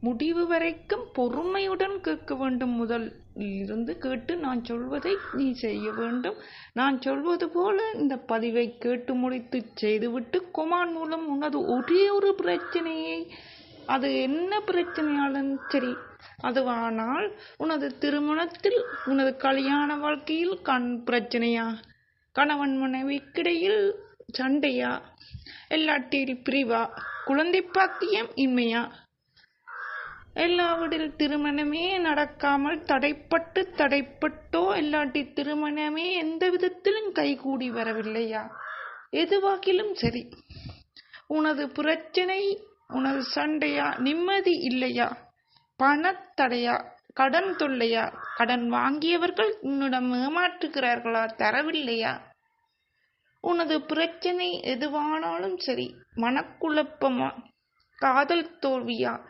முடிவு வரைக்கும் பொறுமையுடன் கேட்க வேண்டும். முதல் இருந்து கேட்டு நான் சொல்வதை நீ செய்ய வேண்டும். நான் சொல்வது போல இந்த பதிவை கேட்டு முடித்து செய்துவிட்டு கொமான் மூலம் உனது ஒரே ஒரு பிரச்சனையை அது என்ன பிரச்சனையாலும் சரி அதுவானால் உனது திருமணத்தில் உனது கல்யாண வாழ்க்கையில் கண் பிரச்சனையா? கணவன் மனைவிக்கிடையில் சண்டையா? எல்லாட்டில் பிரிவா? குழந்தை பாக்கியம் இன்மையா எல்லாவிடில் திருமணமே நடக்காமல் தடைப்பட்டு தடைப்பட்டோ இல்லாட்டி திருமணமே எந்த விதத்திலும் கைகூடி வரவில்லையா? எதுவாகிலும் சரி. உனது பிரச்சனை உனது சண்டையா? நிம்மதி இல்லையா? பணத்தடையா கடன் தொல்லையா? கடன் வாங்கியவர்கள் உன்னிடம் ஏமாற்றுகிறார்களா? தரவில்லையா? உனது பிரச்சனை எதுவானாலும் சரி. மனக்குழப்பமா? காதல் தோல்வியா?